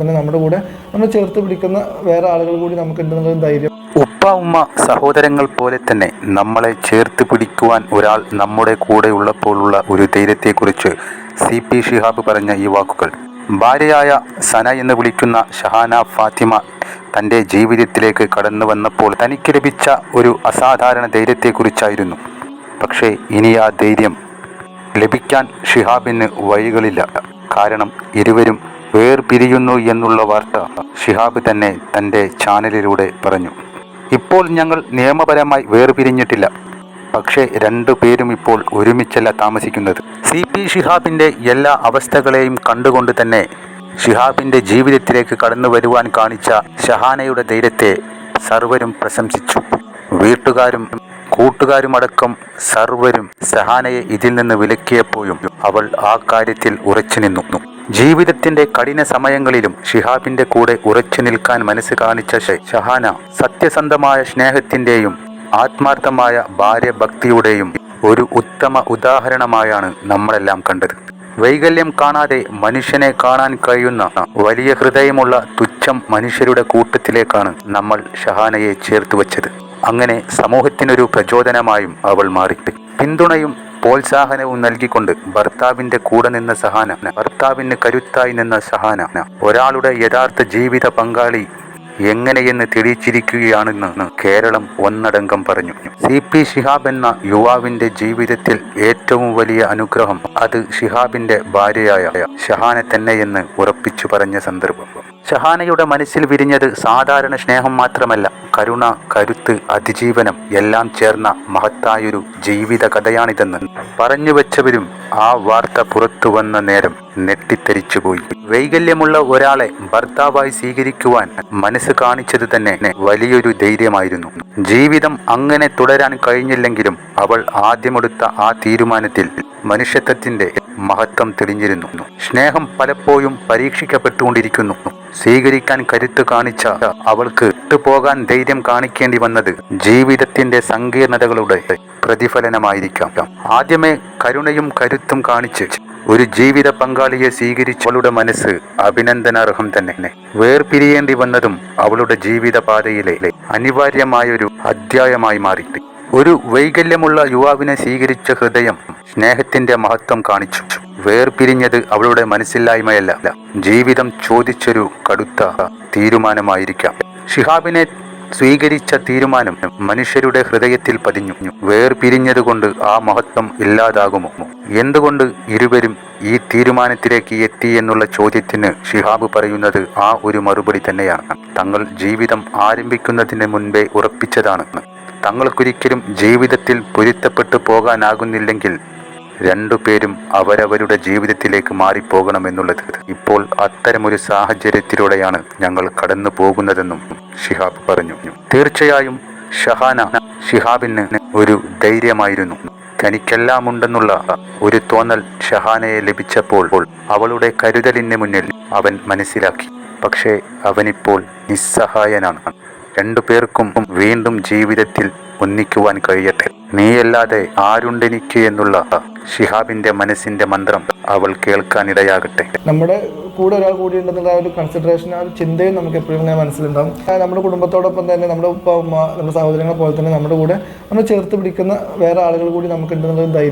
തന്നെ നമ്മുടെ കൂടെ നമ്മൾ ചേർത്ത് പിടിക്കുന്ന വേറെ ആളുകൾ കൂടി നമുക്ക് ഉണ്ടെന്നുള്ള ധൈര്യം ഉപ്പ ഉമ്മ സഹോദരങ്ങൾ പോലെ തന്നെ നമ്മളെ ചേർത്ത് പിടിക്കുവാൻ ഒരാൾ നമ്മുടെ കൂടെ ഉള്ളപ്പോഴുള്ള ഒരു ധൈര്യത്തെക്കുറിച്ച് സി പി ഷിഹാബ് പറഞ്ഞ ഈ വാക്കുകൾ. ഭാര്യയായ സന എന്ന് വിളിക്കുന്ന ഷഹാന ഫാത്തിമ തന്റെ ജീവിതത്തിലേക്ക് കടന്നു വന്നപ്പോൾ തനിക്ക് ലഭിച്ച ഒരു അസാധാരണ ധൈര്യത്തെക്കുറിച്ചായിരുന്നു. പക്ഷേ ഇനി ആ ധൈര്യം ലഭിക്കാൻ ഷിഹാബിന് വഴികളില്ല. കാരണം ഇരുവരും വേർപിരിയുന്നു എന്നുള്ള വാർത്ത ഷിഹാബ് തന്നെ തന്റെ ചാനലിലൂടെ പറഞ്ഞു. ഇപ്പോൾ ഞങ്ങൾ നിയമപരമായി വേർപിരിഞ്ഞിട്ടില്ല. പക്ഷേ രണ്ടു പേരും ഇപ്പോൾ ഒരുമിച്ചല്ല താമസിക്കുന്നത്. സി പി ഷിഹാബിന്റെ എല്ലാ അവസ്ഥകളെയും കണ്ടുകൊണ്ട് തന്നെ ഷിഹാബിന്റെ ജീവിതത്തിലേക്ക് കടന്നു വരുവാൻ കാണിച്ച ഷഹാനയുടെ ധൈര്യത്തെ സർവരും പ്രശംസിച്ചു. വീട്ടുകാരും കൂട്ടുകാരുമടക്കം സർവരും സഹാനയെ ഇതിൽ നിന്ന് വിലക്കിയപ്പോഴും അവൾ ആ കാര്യത്തിൽ ഉറച്ചു നിന്നു. ജീവിതത്തിന്റെ കഠിന സമയങ്ങളിലും ഷിഹാബിന്റെ കൂടെ ഉറച്ചു നിൽക്കാൻ മനസ്സ് കാണിച്ച ഷഹാന സത്യസന്ധമായ സ്നേഹത്തിന്റെയും ആത്മാർത്ഥമായ ഭാര്യഭക്തിയുടെയും ഒരു ഉത്തമ ഉദാഹരണമായാണ് നമ്മളെല്ലാം കണ്ടത്. വൈകല്യം കാണാതെ മനുഷ്യനെ കാണാൻ കഴിയുന്ന വലിയ ഹൃദയമുള്ള തുച്ഛം മനുഷ്യരുടെ കൂട്ടത്തിലേക്കാണ് നമ്മൾ ഷഹാനയെ ചേർത്ത് വച്ചത്. അങ്ങനെ സമൂഹത്തിനൊരു പ്രചോദനമായും അവൾ മാറി. പിന്തുണയും പ്രോത്സാഹനവും നൽകിക്കൊണ്ട് ഭർത്താവിന്റെ കൂടെ നിന്ന സഹാന ഭർത്താവിന് കരുത്തായി നിന്ന സഹാന ഒരാളുടെ യഥാർത്ഥ ജീവിത പങ്കാളി എങ്ങനെയെന്ന് തെളിയിച്ചിരിക്കുകയാണെന്ന് കേരളം ഒന്നടങ്കം പറഞ്ഞു. സി പി ഷിഹാബ് എന്ന യുവാവിന്റെ ജീവിതത്തിൽ ഏറ്റവും വലിയ അനുഗ്രഹം അത് ഷിഹാബിന്റെ ഭാര്യയായ ഷഹാന തന്നെയെന്ന് ഉറപ്പിച്ചു പറഞ്ഞ സന്ദർഭം. ഷഹാനയുടെ മനസ്സിൽ വിരിഞ്ഞത് സാധാരണ സ്നേഹം മാത്രമല്ല. കരുണ കരുത്ത് അതിജീവനം എല്ലാം ചേർന്ന മഹത്തായൊരു ജീവിത കഥയാണിതെന്ന് പറഞ്ഞു വെച്ചവരും ആ വാർത്ത പുറത്തു വന്ന നേരം നെട്ടിത്തെരിച്ചുപോയി വൈകല്യമുള്ള ഒരാളെ ഭർത്താവായി സ്വീകരിക്കുവാൻ മനസ്സ് കാണിച്ചത് തന്നെ വലിയൊരു ധൈര്യമായിരുന്നു. ജീവിതം അങ്ങനെ തുടരാൻ കഴിഞ്ഞില്ലെങ്കിലും അവൾ ആദ്യമെടുത്ത ആ തീരുമാനത്തിൽ മനുഷ്യത്വത്തിന്റെ മഹത്വം തെളിഞ്ഞിരുന്നു. സ്നേഹം പലപ്പോഴും പരീക്ഷിക്കപ്പെട്ടുകൊണ്ടിരിക്കുന്നു. സ്വീകരിക്കാൻ കരുത്ത് കാണിച്ച അവൾക്ക് ഇട്ടുപോകാൻ ധൈര്യം കാണിക്കേണ്ടി വന്നത് ജീവിതത്തിന്റെ സങ്കീർണതകളുടെ പ്രതിഫലനമായിരിക്കാം. ആദ്യമേ കരുണയും കരുത്തും കാണിച്ച് ഒരു ജീവിത പങ്കാളിയെ സ്വീകരിച്ചവളുടെ മനസ്സ് അഭിനന്ദനാർഹം തന്നെ. വേർപിരിയേണ്ടി വന്നതും അവളുടെ ജീവിതപാതയിലെ അനിവാര്യമായൊരു അധ്യായമായി മാറി. ഒരു വൈകല്യമുള്ള യുവാവിനെ സ്വീകരിച്ച ഹൃദയം സ്നേഹത്തിന്റെ മഹത്വം കാണിച്ചു. വേർപിരിഞ്ഞത് അവളുടെ മനസ്സില്ലായ്മയല്ല. ജീവിതം ചോദിച്ചൊരു കടുത്ത തീരുമാനമായിരിക്കാം. ഷിഹാബിനെ സ്വീകരിച്ച തീരുമാനം മനുഷ്യരുടെ ഹൃദയത്തിൽ പതിഞ്ഞു. വേർപിരിഞ്ഞതുകൊണ്ട് ആ മഹത്വം ഇല്ലാതാകുമോ? എന്തുകൊണ്ട് ഇരുവരും ഈ തീരുമാനത്തിലേക്ക് എത്തി എന്നുള്ള ചോദ്യത്തിന് ഷിഹാബ് പറയുന്നത് ആ ഒരു മറുപടി തന്നെയാണ്. തങ്ങൾ ജീവിതം ആരംഭിക്കുന്നതിന് മുൻപേ ഉറപ്പിച്ചതാണ്. തങ്ങൾക്കൊരിക്കലും ജീവിതത്തിൽ പൊരുത്തപ്പെട്ടു പോകാനാകുന്നില്ലെങ്കിൽ രണ്ടുപേരും അവരവരുടെ ജീവിതത്തിലേക്ക് മാറിപ്പോകണമെന്നുള്ളത്. ഇപ്പോൾ അത്തരമൊരു സാഹചര്യത്തിലൂടെയാണ് ഞങ്ങൾ കടന്നു പോകുന്നതെന്നും ഷിഹാബ് പറഞ്ഞു. തീർച്ചയായും ഷഹാന ഷിഹാബിന് ഒരു ധൈര്യമായിരുന്നു. തനിക്കെല്ലാം ഉണ്ടെന്നുള്ള ഒരു തോന്നൽ ഷഹാനയെ ലഭിച്ചപ്പോൾ അവളുടെ കരുതലിന് മുന്നിൽ അവൻ മനസ്സിലാക്കി. പക്ഷേ അവനിപ്പോൾ നിസ്സഹായനാണ്. രണ്ടു പേർക്കും വീണ്ടും ജീവിതത്തിൽ ഒന്നിക്കുവാൻ കഴിയട്ടെ. നീയല്ലാതെ ആരുണ്ടെനിക്ക് എന്നുള്ള ഷിഹാബിന്റെ മനസ്സിന്റെ മന്ത്രം അവൾ കേൾക്കാൻ ഇടയാകട്ടെ നമ്മുടെ കൂടെ ഒരാൾ കൂടി ഉണ്ടെന്നുള്ള ആ ഒരു കൺസിഡറേഷൻ ആ ഒരു ചിന്തയും നമുക്ക് എപ്പോഴും ഇങ്ങനെ മനസ്സിലുണ്ടാവും. നമ്മുടെ കുടുംബത്തോടൊപ്പം തന്നെ നമ്മുടെ ഉപ്പ ഉമ്മ നമ്മുടെ സഹോദരങ്ങളെ പോലെ തന്നെ നമ്മുടെ കൂടെ നമ്മൾ ചേർത്ത് പിടിക്കുന്ന വേറെ ആളുകൾ കൂടി നമുക്കുണ്ടെന്നുള്ള ധൈര്യം